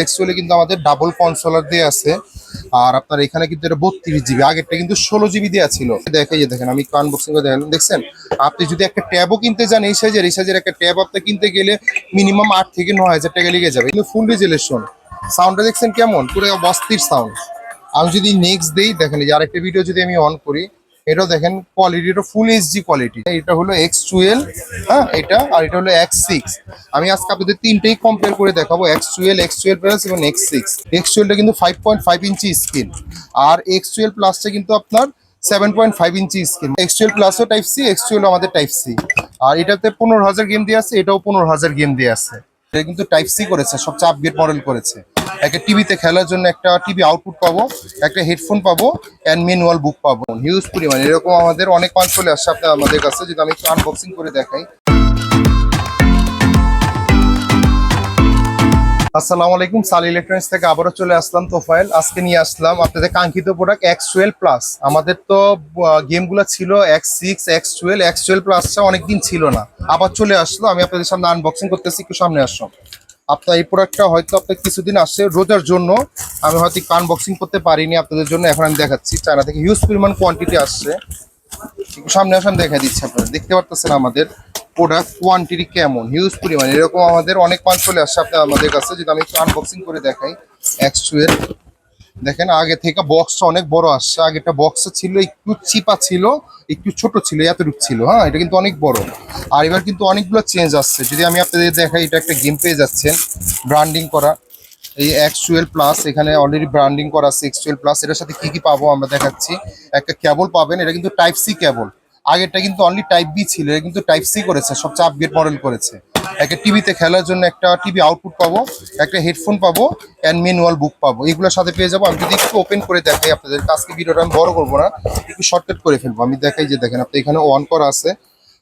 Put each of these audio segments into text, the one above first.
Actually কিন্তু আমাদের double consular দিয়ে আছে। আর আপনার এখানে কিন্তু এটা বত্রিশ জিবি আগেরটা কিন্তু ষোলো জিবি দেওয়া ছিল। দেখে দেখেন, আমি আনবক্সিং করে দেখালাম। দেখছেন? আপনি যদি একটা ট্যাবও কিনতে যান, এই সাইজের এই সাইজের একটা ট্যাব আপনি কিনতে গেলে মিনিমাম আট থেকে নয় হাজার টাকা লেগে যাবে। কিন্তু ফুল রেজুলেশন সাউন্ডটা দেখছেন কেমন? পুরো অস্থির সাউন্ড আমি যদি নেক্সট দেই, দেখেন যে আরেকটা ভিডিও যদি আমি অন করি এটাও দেখেন কোয়ালিটি এটা ফুল এইচডি কোয়ালিটি এটা হলো এক্স টুয়েলভ হ্যাঁ এটা, আর এটা হলো এক্স সিক্স আমি আজকে আপনাদের তিনটেই কম্পেয়ার করে দেখাবো X twelve X twelve plus এবং এক্স সিক্স এক্স টুয়েলভটা কিন্তু five point five inch screen আর এক্স টুয়েলভ প্লাসটা কিন্তু আপনার seven point five inch screen X twelve প্লাসও type C X twelve আমাদের টাইপ সি আর এটাতে পনেরো হাজার গেম দিয়ে আছে, এটাও পনেরো হাজার গেম দিয়ে আছে। এটা কিন্তু টাইপ সি করেছে, সবচেয়ে আপগ্রেড মডেল করেছে। একটা টিভিতে খেলার জন্য একটা টিভি আউটপুট পাবো, একটা হেডফোন পাবো অ্যান্ড ম্যানুয়াল বুক পাবো। হিউজ পরিমাণ। এরকম আমাদের অনেক মাল চলে আসছে আপনার আমাদের কাছে, যদি আমি একটু আনবক্সিং করে দেখাই। আসসালামু আলাইকুম সাল ইলেকট্রনিক্স থেকে আবারও চলে আসলাম তোফাইল আজকে নিয়ে আসলাম আপনাদের কাঙ্ক্ষিত প্রোডাক্ট এক্স টুয়েলভ প্লাস আমাদের তো গেমগুলো ছিল X six X twelve X twelve প্লাসটা অনেকদিন ছিল না। আবার চলে আসলো, আমি আপনাদের সামনে আনবক্সিং করতেছি, একটু সামনে আসলাম আপনার এই প্রোডাক্টটা হয়তো আপনার কিছুদিন আসছে রোজার জন্য। আমি হয়তো কান বক্সিং করতে পারিনি আপনাদের জন্য, এখন আমি দেখাচ্ছি। চায়না থেকে হিউজ পরিমাণ কোয়ান্টিটি আসছে। সামনে আসান দেখা দিচ্ছে আপনারা দেখতে পারতেছেন আমাদের প্রোডাক্ট কোয়ান্টিটি কেমন হিউজ পরিমাণ। এরকম আমাদের অনেক মাল চলে আসছে আপনার আমাদের কাছে যদি আমি একটু আনবক্সিং করে দেখাই। এক্স টুয়েলভ দেখেন, আগে থেকে বক্সটা অনেক বড় আসছে। আগেটা বক্সটা ছিল, একটু চিপা ছিল, একটু ছোট ছিল, এতটুকু ছিল। হ্যাঁ এটা কিন্তু অনেক বড়। আর এবার কিন্তু অনেকগুলো চেঞ্জ আসছে। যদি আমি আপনাদের দেখাই, এটা একটা গেম পেয়ে যাচ্ছেন ব্র্যান্ডিং করা। এই এক্স টুয়েলভ প্লাস এখানে অলরেডি ব্র্যান্ডিং করা আছে এক্স টুয়েলভ প্লাস এটার সাথে কি কি পাবো আমরা দেখাচ্ছি। একটা কেবল পাবেন, এটা কিন্তু টাইপ সি কেবল আগেরটা কিন্তু অনলি টাইপ বি ছিল, এটা কিন্তু টাইপ সি করেছে, সবচেয়ে আপগ্রেড মডেল করেছে। একটা টিভিতে খেলার জন্য একটা টিভি আউটপুট পাবো, একটা হেডফোন পাবো অ্যান্ড ম্যানুয়াল বুক পাবো। এগুলোর সাথে পেয়ে যাব। আমি যদি একটু ওপেন করে দেখাই আপনাদের, আজকে ভিডিওটা আমি বড় করব না, একটু শর্টকাট করে ফেলব। আমি দেখাই যে দেখেন, আপনি এখানে অন করা আছে।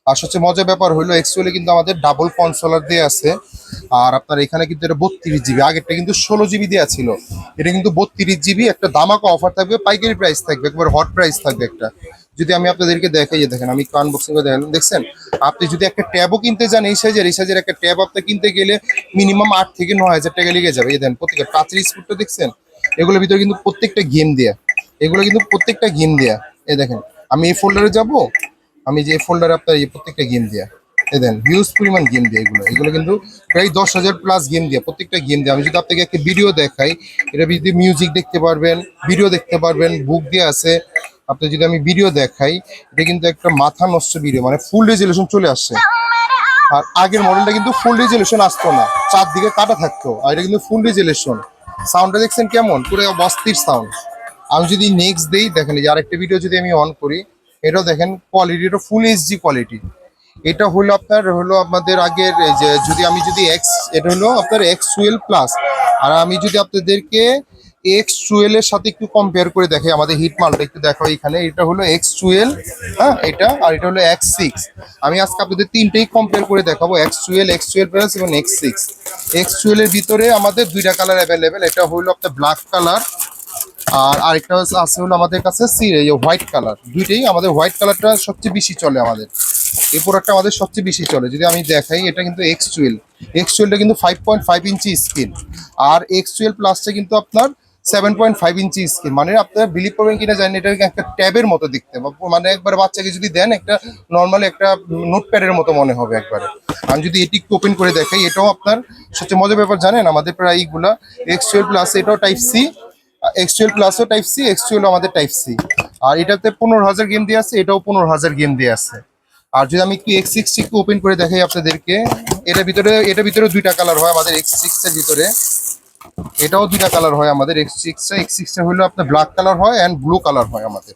আর সবচেয়ে মজার ব্যাপার হলো অ্যাকচুয়ালি কিন্তু আমাদের ডাবল কনসোলার দিয়ে আছে। আর আপনার এখানে কিন্তু এটা বত্রিশ জিবি আগেরটা কিন্তু ষোলো জিবি দেওয়া ছিল। এটা কিন্তু বত্রিশ জিবি একটা দামাকা অফার থাকবে, পাইকারি প্রাইস থাকবে, একবার হট প্রাইস থাকবে একটা। যদি আমি আপনাদেরকে দেখাই যে দেখেন, আমি আনবক্সিং করে দেখালাম, দেখছেন? আপনি যদি একটা ট্যাবও কিনতে যান এই সাইজের এই সাইজের একটা ট্যাব আপনি কিনতে গেলে মিনিমাম আট থেকে ন হাজার টাকা লেগে যাবে। এই দেন প্রত্যেকটা টাচের স্পিডটা দেখছেন? এগুলোর ভিতরে কিন্তু প্রত্যেকটা গেম দেয়া। এগুলো কিন্তু প্রত্যেকটা গেম দেয়া। এই দেখেন, আমি এই ফোল্ডারে যাব আমি যে ফোল্ডারে আপনার এই প্রত্যেকটা গেম দেয়া। এই দেন হিউজ পরিমাণ গেম দিয়ে এগুলো। এগুলো কিন্তু প্রায় দশ হাজার প্লাস গেম দিয়ে, প্রত্যেকটা গেম দিয়ে। আমি যদি আপনাকে একটা ভিডিও দেখাই, এটা যদি মিউজিক দেখতে পারবেন ভিডিও দেখতে পারবেন বুক দিয়ে আছে আপনি যদি আমি ভিডিও দেখাই, এটা কিন্তু একটা মাথা নষ্ট ভিডিও মানে ফুল রেজুলেশন চলে আসছে। আর আগের মডেলটা কিন্তু ফুল রেজুলেশন আসতো না। চারদিকে কাটা থাকতো, আর এটা কিন্তু ফুল রেজুলেশন সাউন্ডটা দেখছেন কেমন? পুরো অস্থির সাউন্ড আমি যদি নেক্সট দেই, দেখেন যে আরেকটা ভিডিও যদি আমি অন করি এটাও দেখেন কোয়ালিটি এটা ফুল এইচডি কোয়ালিটি এটা হলো আপনার, হলো আমাদের আগের যে যদি আমি যদি এক্স এটা হলো আপনার এক্স টুয়েলভ প্লাস আর আমি যদি আপনাদেরকে এক্স টুয়েলভ এর সাথে একটু কম্পেয়ার করে দেখাই, আমাদের হিট মালটা একটু দেখো এখানে। এটা হলো এক্স টুয়েলভ হ্যাঁ এটা, আর এটা হলো এক্স সিক্স আমি আজকে আপনাদের তিনটেই কম্পেয়ার করে দেখাবো X twelve X twelve plus এবং এক্স সিক্স এক্স টুয়েলভ এর ভিতরে আমাদের দুইটা কালার অ্যাভেলেবেল এটা হলো আপনার ব্ল্যাক কালার আর আরেকটা আছে হলো আমাদের কাছে সি হোয়াইট কালার দুইটাই আমাদের হোয়াইট কালারটা সবচেয়ে বেশি চলে আমাদের। এই প্রোডাক্টটা আমাদের সবচেয়ে বেশি চলে। যদি আমি দেখাই, এটা কিন্তু এক্স টুয়েলভ এক্স টুয়েলভটা কিন্তু five point five inch screen আর এক্স টুয়েলভ প্লাসটা কিন্তু আপনার seven point five inch screen মানে আপনারা বিলিভ করবেন কিনা জানেন এটা একটা ট্যাবের মতো দেখতে। মানে একবার বাচ্চাকে যদি দেন, একটা নর্মালি একটা নোটপ্যাডের মতো মনে হবে একবারে। আমি যদি এটি ওপেন করে দেখাই, এটাও আপনার সবচেয়ে মজার ব্যাপার জানেন, আমাদের প্রায় এইগুলা এক্স টুয়েলভ প্লাস এটাও টাইপ সি এক্স টুয়েলভ প্লাসও টাইপ সি এক্সটুয়েলও আমাদের টাইপ সি আর এটাতে পনেরো হাজার গেম দিয়ে আছে, এটাও পনেরো হাজার গেম দিয়ে আছে। আর যদি আমি একটু এক্স সিক্সটি একটু ওপেন করে দেখাই আপনাদেরকে, এটার ভিতরে এটার ভিতরে দুইটা কালার হয় আমাদের এক্স সিক্স এর ভিতরে। এটাও দুইটা কালার হয় আমাদের এক্স সিক্স এক্স সিক্স হলো আপনার ব্ল্যাক কালার হয় অ্যান্ড ব্লু কালার হয় আমাদের।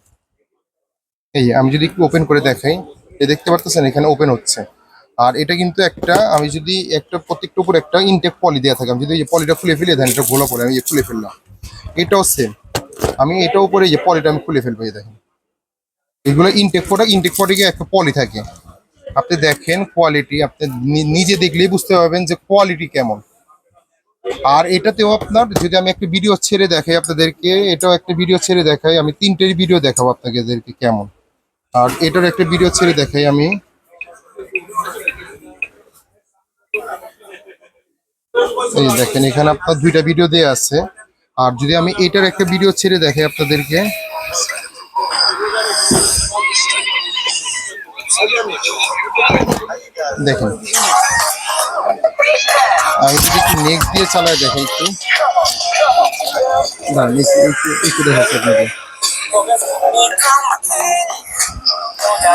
এই আমি যদি একটু ওপেন করে দেখাই, এ দেখতে পারতেছেন এখানে ওপেন হচ্ছে। আর এটা কিন্তু একটা, আমি যদি একটা, প্রত্যেকটা উপর একটা ইনটেক পলি দেওয়া থাকে। আমি যদি এই পলিটা খুলে ফেলে দেন এটা গোলা পরে আমি খুলে ফেললাম। এটাও সেম আমি এটাও উপরে যে পলিটা আমি খুলে ফেলব দেখেন। এগুলো ইনটেক প্রোডাক্ট ইনটেক প্রোডাক্টে একটা পলি থাকে। আপনি দেখেন কোয়ালিটি আপনি নিজে দেখলেই বুঝতে পারবেন যে কোয়ালিটি কেমন। আর এটাতেও আপনার, যদি আমি একটা ভিডিও ছেড়ে দেখাই আপনাদেরকে, এটাও একটা ভিডিও ছেড়ে দেখাই, আমি তিনটের ভিডিও দেখাবো আপনাকে এদেরকে কেমন। আর এটার একটা ভিডিও ছেড়ে দেখাই আমি। এই দেখেন, এখানে আপনার দুইটা ভিডিও দেওয়া আছে। আর যদি আমি এটার একটা ভিডিও ছেড়ে দেখে আপনাদেরকে। দেখেন। আমি যদি একটু নেক্সট দিয়ে চালায় দেখেন একটু। না একটু দেখাচ্ছি আপনাকে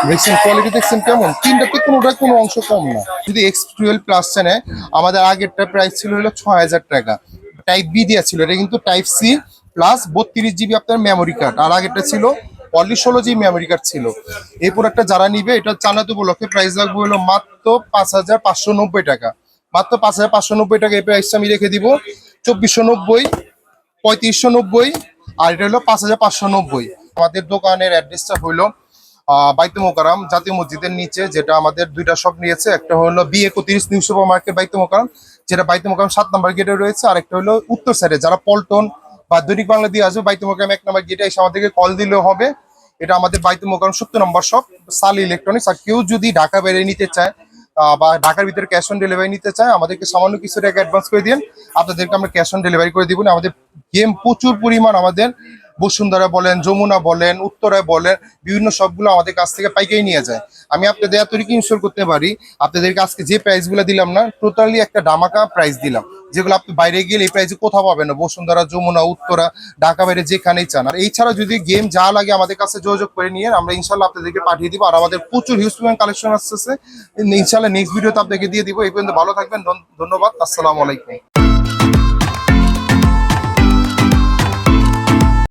দেখছেন কোয়ালিটি দেখছেন কেমন? তিনটাতে কোনোটা কোনো অংশ কম না। যদি এক্স টুয়েলভ প্লাস নেয় আমাদের আগেরটা প্রাইস ছিল হলো ছয় হাজার টাকা। টাইপ বি দেওয়া ছিল, এটা কিন্তু টাইপ সি প্লাস বত্রিশ জিবি আপনার মেমোরি কার্ড আর আগেরটা ছিল অনলি ষোলো জিবি মেমোরি কার্ড ছিল। এই প্রোডাক্টটা যারা নিবে, এটা চালাতে উপলক্ষে প্রাইস লাগবে হলো মাত্র পাঁচ হাজার পাঁচশো নব্বই টাকা। মাত্র পাঁচ হাজার পাঁচশো নব্বই টাকা এই প্রাইসটা আমি রেখে দিব। চব্বিশশো নব্বই, পঁয়ত্রিশশো নব্বই, আর এটা হলো পাঁচ হাজার পাঁচশো নব্বই। আমাদের দোকানের অ্যাড্রেসটা হলো বাইতে মোকারাম জাতীয় মসজিদের নিচে যেটা আমাদের দুইটা শপ নিয়েছে। একটা হলো বি একত্রিশ নিউ সুপার মার্কেট বাইতে মোকারাম যেটা বাইতে মোকারাম সাত নম্বর গেটে রয়েছে। আর একটা হলো উত্তর সাইডে যারা পল্টন বা দৈনিক বাংলা দিয়ে আসবে, বাইতে মোকারাম এক নম্বর গেটে এসে আমাদেরকে কল দিলেও হবে। এটা আমাদের বাইতে মোকারাম সত্তর নম্বর শপ সাল ইলেকট্রনিক্স আর কেউ যদি ঢাকা বাইরে নিতে চায় বা ঢাকার ভিতরে ক্যাশ অন ডেলিভারি নিতে চায়, আমাদেরকে সামান্য কিছু টাকা অ্যাডভান্স করে দিন আপনাদেরকে আমরা ক্যাশ অন ডেলিভারি করে দিব আমাদের গেম প্রচুর পরিমাণ আমাদের বসুন্ধরা বলেন, যমুনা বলেন, উত্তরায় বলেন, বিভিন্ন সবগুলো আমাদের কাছ থেকে পাইকারি নিয়ে যায়। আমি আপনাদের এতটুকু ইনস্টল করতে পারি, আপনাদেরকে আজকে যে প্রাইসগুলো দিলাম না টোটালি একটা ডামাকা প্রাইস দিলাম। যেগুলো আপনি বাইরে গেলে এই প্রাইসে কোথাও পাবেন না, বসুন্ধরা, যমুনা, উত্তরা, ঢাকা বাইরে যেখানেই চান। আর এছাড়া যদি গেম যা লাগে আমাদের কাছে যোগাযোগ করে নিয়ে আমরা ইনশাল্লাহ আপনাদেরকে পাঠিয়ে দিব। আর আমাদের প্রচুর হিউজ পরিমাণ কালেকশন আসতেছে। ইনশাল্লাহ নেক্সট ভিডিওতে আপনাকে দিয়ে দিব। এই পর্যন্ত ভালো থাকবেন, ধন- ধন্যবাদ, আসসালামু আলাইকুম।